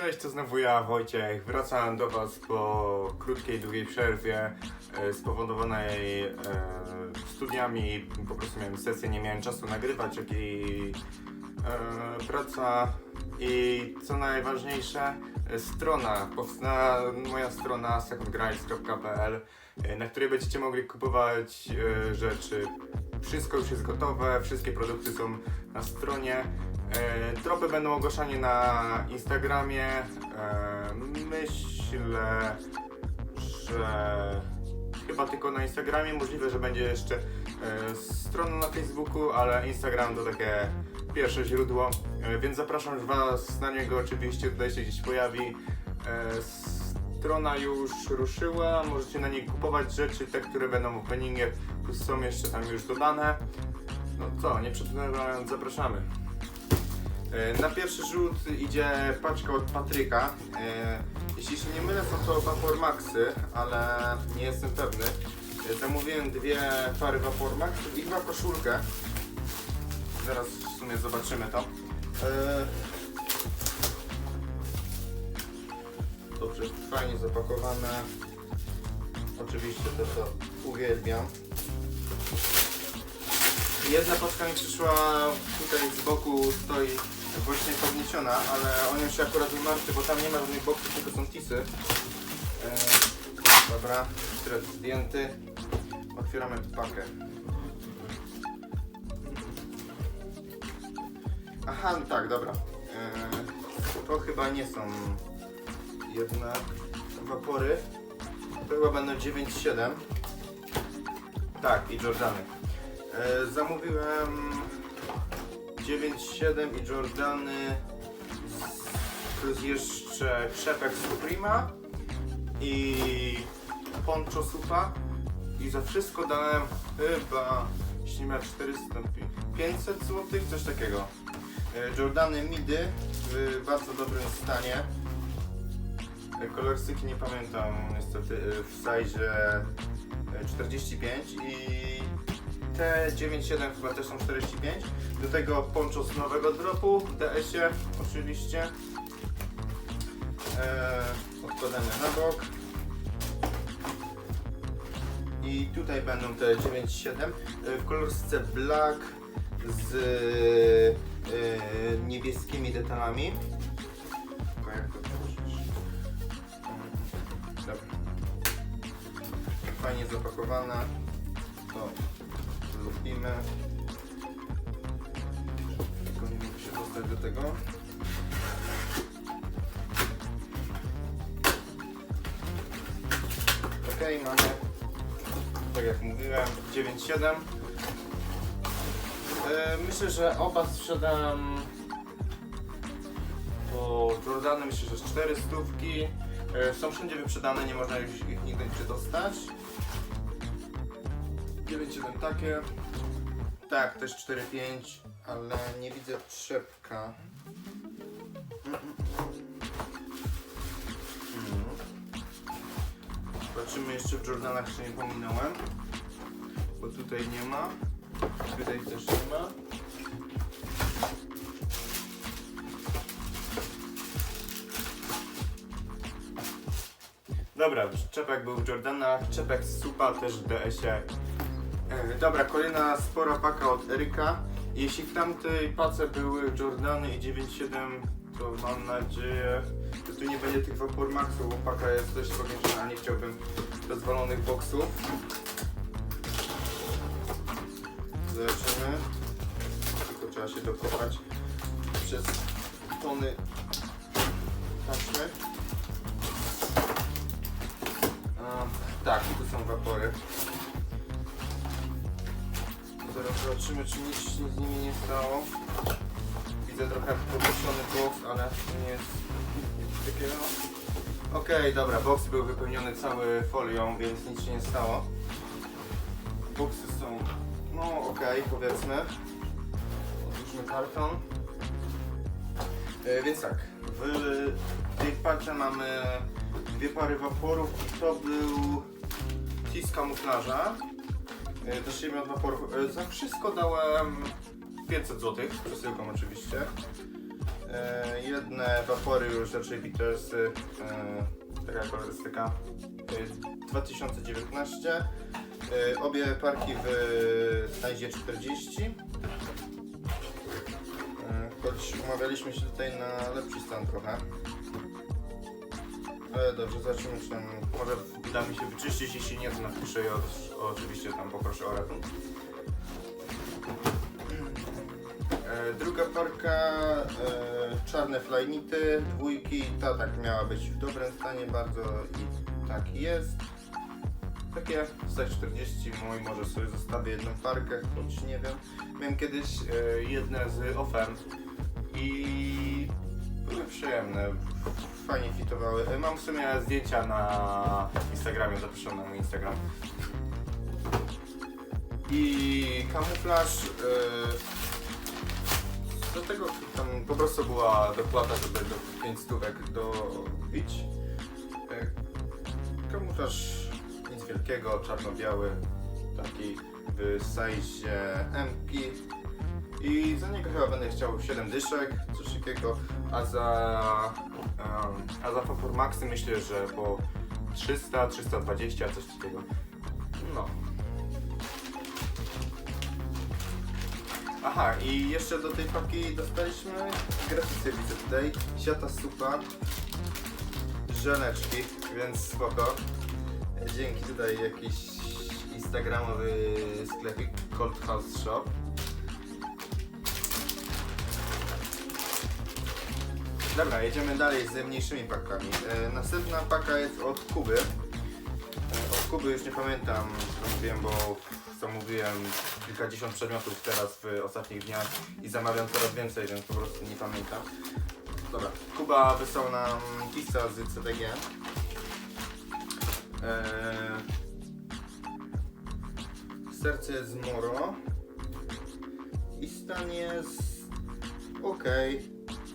Cześć, to znowu ja, Wojciech. Wracam do Was po krótkiej, długiej przerwie e, spowodowanej e, studiami. Po prostu miałem sesję, nie miałem czasu nagrywać, jak i e, praca. I co najważniejsze, e, strona, powstała moja strona secondgrides.pl, e, na której będziecie mogli kupować e, rzeczy. Wszystko już jest gotowe, wszystkie produkty są na stronie. E, Tropy będą ogłaszane na Instagramie. E, Myślę, że chyba tylko na Instagramie. Możliwe, że będzie jeszcze e, strona na Facebooku, ale Instagram to takie pierwsze źródło, więc zapraszam Was na niego. Oczywiście tutaj się gdzieś pojawi. Strona już ruszyła, możecie na niej kupować rzeczy, te, które będą w openingie, plus są jeszcze tam już dodane. No co, nie przedłużając, zapraszamy. E, Na pierwszy rzut idzie paczka od Patryka. E, Jeśli się nie mylę, są to Vapor Maxy, ale nie jestem pewny. E, Zamówiłem dwie pary Vapor Maxów i chyba koszulkę. Zaraz w sumie zobaczymy to. Dobrze, fajnie zapakowane. Oczywiście to co uwielbiam. Jedna paczka mi przyszła tutaj z boku stoi właśnie podniesiona, ale o nią się akurat nie martwię, bo tam nie ma żadnych boków, tylko są tisy. E, dobra, stret zdjęty. Otwieramy pakę. Aha, no tak, dobra. E, to chyba nie są jedne wapory. To chyba będą 9,7. Tak, i Jordany. E, zamówiłem 9,7 i Jordany plus jeszcze krzepek Suprema i poncho supa i za wszystko dałem chyba jeśli miałem 400 500 zł, coś takiego. E, Jordany Midy w bardzo dobrym stanie. E, Kolorystyki nie pamiętam niestety e, w size e, 45 i te 9.7 chyba też są 45. Do tego poncho z nowego dropu w DS-ie oczywiście. Eee, odkładamy na bok. I tutaj będą te 9.7 e, w kolorce black z e, niebieskimi detalami. Tylko jak to? Mm, Dobra. Fajnie zapakowane. To lubimy. Tylko nie mogę się dostać do tego. Ok, mamy, tak jak mówiłem, 9,7. E, Myślę, że oba sprzedam po Jordany, myślę, że z 4 stówki. E, Są wszędzie wyprzedane, nie można już ich nigdy nie dostać. 9,7 takie. Tak, też 4,5, ale nie widzę trzepka. Mm. Zobaczymy jeszcze w Jordanach, czy nie pominąłem. Bo tutaj nie ma. Tutaj też nie ma. Dobra, czepek był w Jordanach, czepek z Supa też w DS-ie. E, Dobra, kolejna spora paka od Eryka. Jeśli w tamtej pace były Jordany i 9.7, to mam nadzieję, że tu nie będzie tych Vapor Maxów, bo paka jest dość powiększona, nie chciałbym rozwalonych boksów. Zobaczymy. Tylko trzeba się dokopać przez tony taśmy. Tak, tu są wapory. Zobaczymy, czy nic się z nimi nie stało. Widzę trochę podniesiony box, ale nie jest nic takiego. Okej, dobra, box był wypełniony cały folią, więc nic się nie stało. Boxy są, no okej, powiedzmy. Otwórzmy karton. E, więc tak, w tej pacie mamy dwie pary waporów i to był tis kamuflaża. Siebie od waporów. E, Za wszystko dałem 500 zł, przesyłką oczywiście. E, jedne wapory już raczej Petersy, e, taka kolorystyka. E, 2019. E, obie parki w size 40. E, choć umawialiśmy się tutaj na lepszy stan trochę. Ale dobrze, zobaczymy czy tam może uda mi się wyczyścić, jeśli nie to napiszę i oczywiście tam poproszę o ratun. E, Druga parka, e, czarne flynity, dwójki, ta tak miała być w dobrym stanie bardzo i tak jest. Takie za 40, mój może sobie zostawię jedną parkę, choć nie wiem. Miałem kiedyś e, jedne z ofem i były przyjemne, fajnie fitowały. E, Mam w sumie zdjęcia na Instagramie, zapraszam na mój Instagram. I kamuflaż. e, do tego tam po prostu była dopłata, żeby do 5 stówek dobić. E, Kamuflaż nic wielkiego, czarno-biały, taki w size M. I za niego chyba będę chciał 7 dyszek, coś takiego, a za, um, a za Fapor Maxy myślę, że po 300, 320, coś takiego. No. Aha, i jeszcze do tej paki dostaliśmy graficy widzę tutaj, siata supa, żeleczki, więc spoko. Dzięki tutaj jakiś instagramowy sklepik Cold House Shop. Dobra, jedziemy dalej z mniejszymi pakami. E, następna paka jest od Kuby. E, od Kuby już nie pamiętam, co mówiłem, bo zamówiłem kilkadziesiąt przedmiotów teraz w ostatnich dniach i zamawiam coraz więcej, więc po prostu nie pamiętam. Dobra, Kuba wysłał nam pisa z CDG. Eee, serce z Moro. I stan jest ok,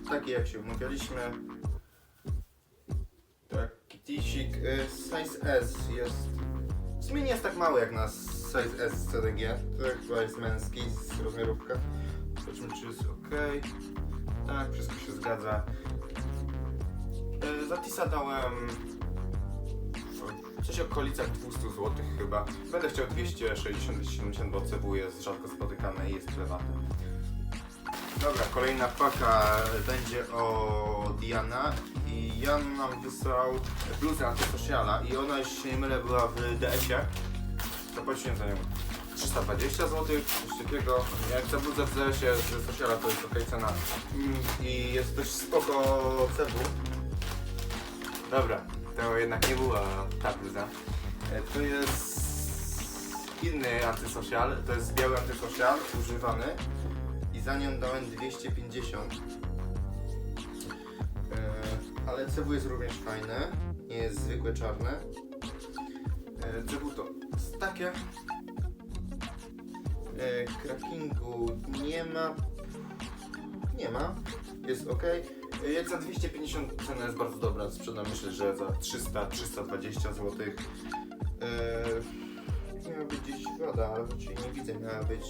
taki jak się umawialiśmy. Taki tisik, y, size S jest w sumie nie jest tak mały jak na size S CDG. To chyba jest męski z rozmiarówka. Zobaczmy czy jest ok. Tak, wszystko się zgadza. E, Za Tisa dałem coś w okolicach 200 zł chyba. Będę chciał 260-270, bo CW jest rzadko spotykane i jest prywatne. Dobra, kolejna paka będzie o Diana i Jan nam wysłał bluzę antysociala i ona, jeśli się nie mylę, była w DS-ie. Zapłaciłem za nią 320 zł, coś takiego. Jak za bluzę w DS-ie z sociala to jest ok cena i jest dość spoko CW. Dobra, to jednak nie była ta bluza. E, To jest inny antysocial, to jest biały antysocial używany za nią dałem 250. E, ale CW jest również fajne, nie jest zwykłe czarne. E, CW to jest takie. E, crackingu nie ma. Nie ma. Jest ok. Jak za 250 cena jest bardzo dobra, sprzedam myślę, że za 300-320 zł. E, miała być gdzieś woda, ale nie widzę, miała być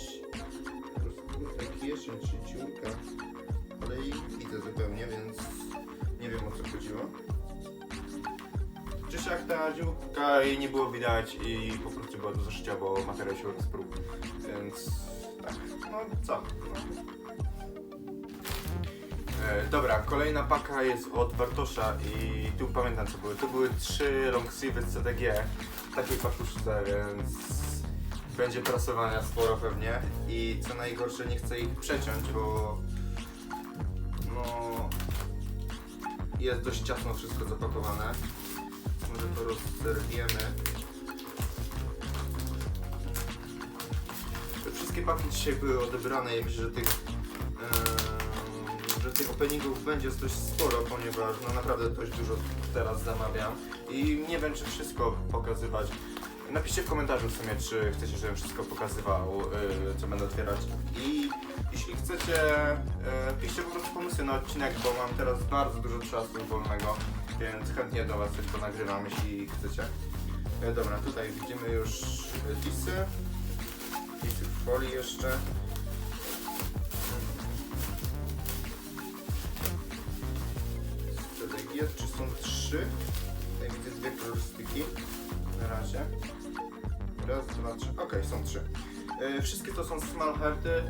jesień czy dziurka. Ale nie widzę zupełnie, więc nie wiem o co chodziło. Czy jak ta dziurka jej nie było widać i po prostu była do zaszycia, bo materiał się rozprół. Więc tak, no co? No. E, dobra, kolejna paka jest od Bartosza i tu pamiętam co były. To były trzy long sleeve z CDG takiej pakuszce, więc będzie prasowania sporo pewnie i co najgorsze nie chcę ich przeciąć, bo no jest dość ciasno wszystko zapakowane. Może to rozerwiemy. Te wszystkie paki dzisiaj były odebrane i myślę, że tych em, że tych openingów będzie dość sporo, ponieważ no naprawdę dość dużo teraz zamawiam i nie wiem czy wszystko pokazywać. Napiszcie w komentarzu w sumie, czy chcecie, żebym wszystko pokazywał, y, co będę otwierać. I jeśli chcecie, y, piszcie po prostu pomysły na odcinek, bo mam teraz bardzo dużo czasu wolnego, więc chętnie do Was coś ponagrywam, jeśli chcecie. Y, dobra, tutaj widzimy już lisy. Lisy w folii jeszcze. Jest, czy są trzy? Tutaj widzę dwie kolorystyki. Na razie. Raz, dwa, trzy. Okej, są trzy. E, wszystkie to są small hearty,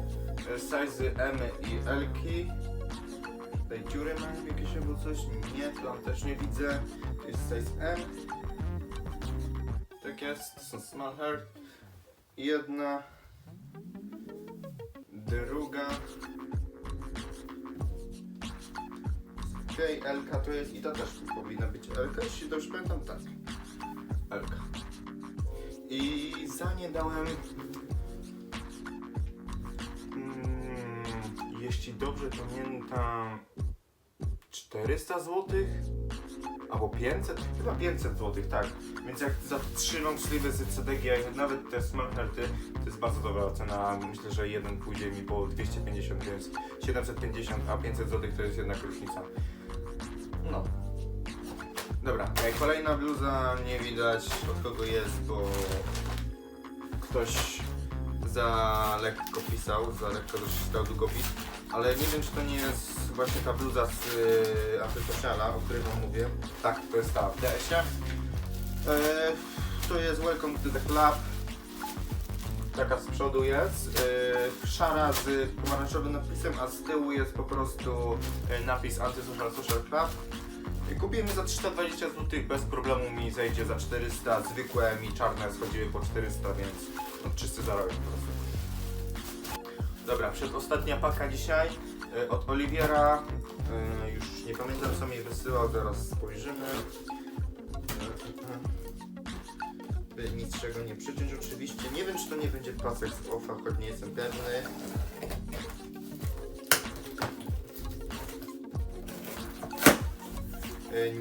e, size M i L. -ki. Tutaj dziury mają jakieś albo coś? Nie, tam też nie widzę. To jest size M. Tak jest, to są small heart. Jedna. Druga. Okej, Elka to jest i to też powinna być Elka, jeśli dobrze pamiętam, tak. Elka. I za nie dałem. Mm, jeśli dobrze pamiętam. 400 zł? Albo 500? Chyba 500 zł, tak. Więc jak za 3 long sleeve z CDG, nawet te smart herty, to jest bardzo dobra cena. Myślę, że jeden pójdzie mi po 250, więc 750, a 500 zł to jest jednak różnica. No. Dobra, e, kolejna bluza, nie widać od kogo jest, bo ktoś za lekko pisał, za lekko dał długopis, ale nie wiem czy to nie jest właśnie ta bluza z y, o której wam mówię. Tak, to jest ta w DS-ie. To jest Welcome to the Club. Taka z przodu jest, e, szara z pomarańczowym napisem, a z tyłu jest po prostu napis Antysocial Social Club. Kupiłem je za 320 zł, bez problemu mi zejdzie za 400, zwykłe mi czarne schodziły po 400, więc no, czysty zarobek po prostu. Dobra, przedostatnia paka dzisiaj e, od Oliwiera. E, Już nie pamiętam co mi wysyłał, zaraz spojrzymy. By nic czego nie przyciąć oczywiście. Nie wiem czy to nie będzie pasek z OFA, choć nie jestem pewny.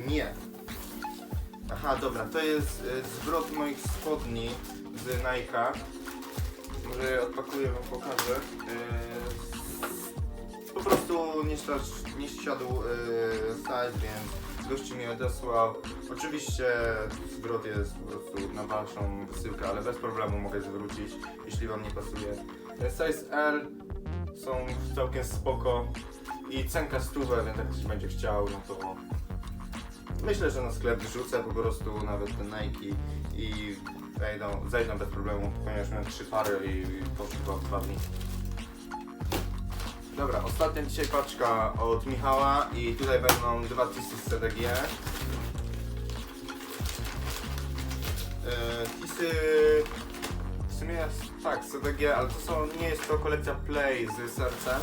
Nie. Aha, dobra, to jest e, zwrot moich spodni z Nike'a. Może odpakuję wam pokażę. E, Po prostu nie, siadł- nie siadł e, size, więc gości mi odesłał. Oczywiście zwrot jest po prostu na waszą wysyłkę, ale bez problemu mogę zwrócić, jeśli wam nie pasuje. E, Size L są całkiem spoko i cenka stówę, więc jak ktoś będzie chciał, no to myślę, że na sklep wrzucę po prostu nawet te Nike i zejdą, zejdą bez problemu, ponieważ miałem trzy pary i w dwa dni. Dobra, ostatnia dzisiaj paczka od Michała i tutaj będą dwa tisy z CDG. Yy, tisy w sumie tak, CDG, ale to są, nie jest to kolekcja Play z sercem,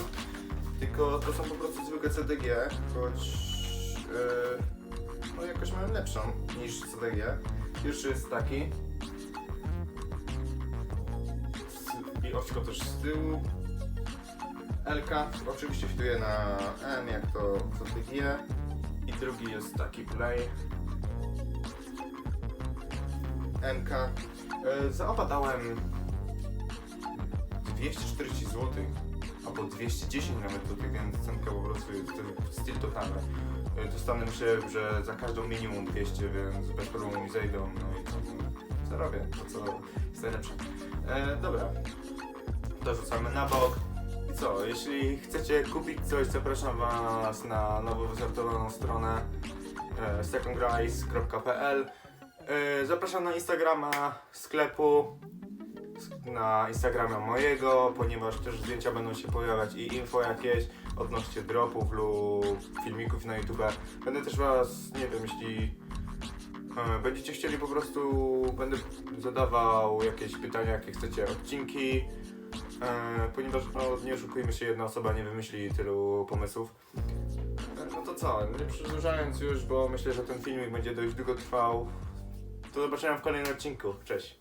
tylko to są po prostu zwykłe CDG, choć yy, jakoś mają lepszą niż CDG. Pierwszy jest taki. I oczko też z tyłu. LK oczywiście wtuje na M, jak to CDG. I drugi jest taki Play. MK. E, za oba dałem 240 zł. Albo 210 nawet do tych, cenka po prostu jest to styl totalny. E, Dostanę myślę, że za każdą minimum 200, więc bez problemu mi zejdą. No i to zarobię, to co jest najlepsze. E, dobra, dorzucamy na bok. I co, jeśli chcecie kupić coś, zapraszam Was na nowo wystartowaną stronę e, secondguys.pl e, Zapraszam na Instagrama sklepu, na Instagrama mojego, ponieważ też zdjęcia będą się pojawiać i info jakieś odnośnie dropów lub filmików na YouTube. Będę też Was, nie wiem, jeśli e, będziecie chcieli po prostu, będę zadawał jakieś pytania, jakie chcecie odcinki, e, ponieważ no, nie oszukujmy się, jedna osoba nie wymyśli tylu pomysłów. E, no to co, nie przedłużając już, bo myślę, że ten filmik będzie dość długo trwał. Do zobaczenia w kolejnym odcinku. Cześć.